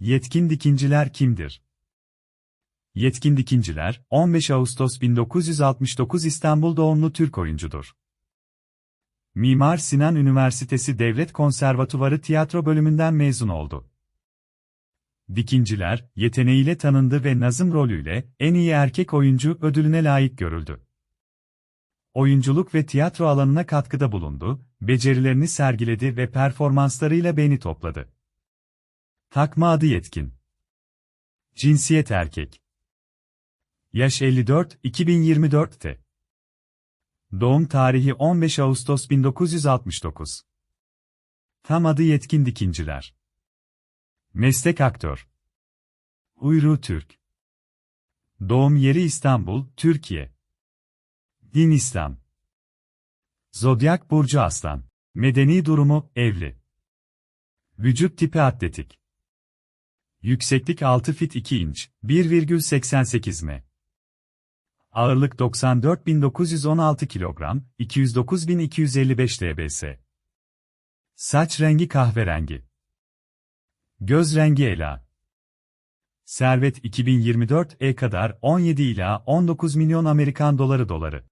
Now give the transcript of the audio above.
Yetkin dikinciler kimdir? Yetkin dikinciler, 15 Ağustos 1969 İstanbul doğumlu Türk oyuncudur. Mimar Sinan Üniversitesi Devlet Konservatuvarı Tiyatro bölümünden mezun oldu. Dikinciler, yeteneğiyle tanındı ve Nazım rolüyle en iyi erkek oyuncu ödülüne layık görüldü. Oyunculuk ve tiyatro alanına katkıda bulundu, becerilerini sergiledi ve performanslarıyla beğeni topladı. Takma adı yetkin. Cinsiyet erkek. Yaş 54, 2024'te. Doğum tarihi 15 Ağustos 1969. Tam adı Yetkin Dikinciler. Meslek aktör. Uyru Türk. Doğum yeri İstanbul, Türkiye. Din İslam. Zodyak Burcu Aslan. Medeni durumu, evli. Vücut tipi atletik. Yükseklik 6 fit 2 inç, 1,88 m. Ağırlık 94.916 kilogram, 209.255 lbs. Saç rengi kahverengi. Göz rengi ela. Servet 2024 e kadar 17 ila 19 milyon Amerikan doları doları.